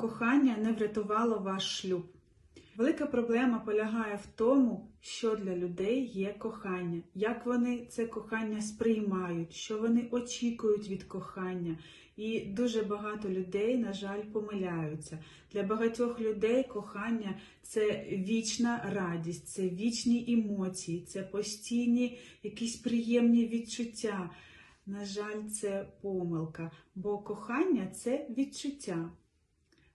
кохання не врятувало ваш шлюб? Велика проблема полягає в тому, що для людей є кохання, як вони це кохання сприймають, що вони очікують від кохання. І дуже багато людей, на жаль, помиляються. Для багатьох людей кохання це вічна радість, це вічні емоції, це постійні якісь приємні відчуття. На жаль, це помилка, бо кохання це відчуття.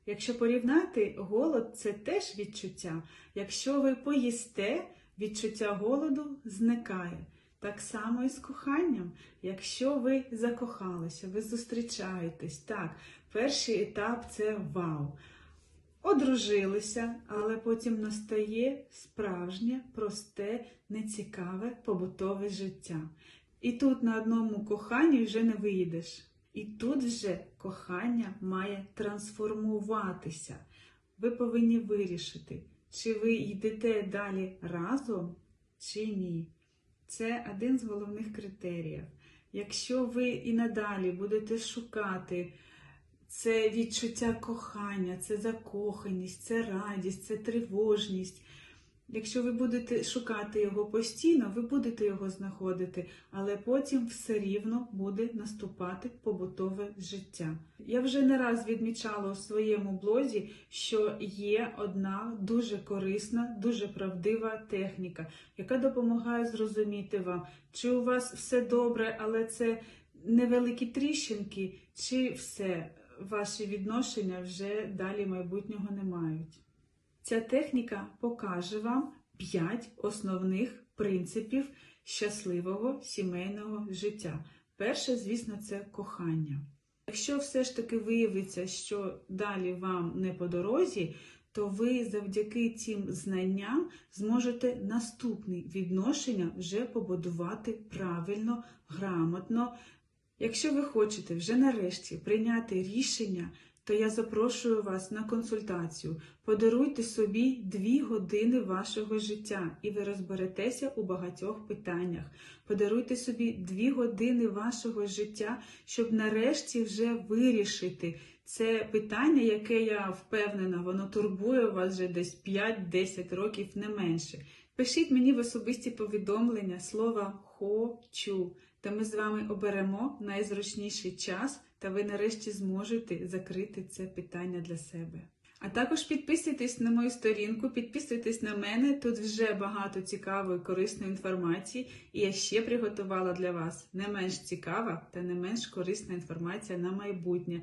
Якщо порівняти, голод це теж відчуття. Якщо ви поїсте, відчуття голоду зникає. Так само і з коханням. Якщо ви закохалися, ви зустрічаєтесь, так, перший етап це вау. Одружилися, але потім настає справжнє, просте, нецікаве побутове життя. І тут на одному коханні вже не виїдеш. І тут вже кохання має трансформуватися. Ви повинні вирішити, чи ви йдете далі разом, чи ні. Це один з головних критеріїв. Якщо ви і надалі будете шукати це відчуття кохання, це закоханість, це радість, це тривожність. Якщо ви будете шукати його постійно, ви будете його знаходити, але потім все рівно буде наступати побутове життя. Я вже не раз відмічала у своєму блозі, що є одна дуже корисна, дуже правдива техніка, яка допомагає зрозуміти вам, чи у вас все добре, але це невеликі тріщинки, чи все ваші відношення вже далі майбутнього не мають. Ця техніка покаже вам 5 основних принципів щасливого сімейного життя. Перше, звісно, це кохання. Якщо все ж таки виявиться, що далі вам не по дорозі, то ви завдяки цим знанням зможете наступні відношення вже побудувати правильно, грамотно. Якщо ви хочете вже нарешті прийняти рішення, то я запрошую вас на консультацію. Подаруйте собі дві години вашого життя, і ви розберетеся у багатьох питаннях. Подаруйте собі дві години вашого життя, щоб нарешті вже вирішити це питання, яке я впевнена, воно турбує вас вже десь 5-10 років не менше. Пишіть мені в особисті повідомлення слова хочу, та ми з вами оберемо найзручніший час, та ви нарешті зможете закрити це питання для себе. А також підписуйтесь на мою сторінку, підписуйтесь на мене. Тут вже багато цікавої корисної інформації, і я ще приготувала для вас не менш цікава та не менш корисна інформація на майбутнє.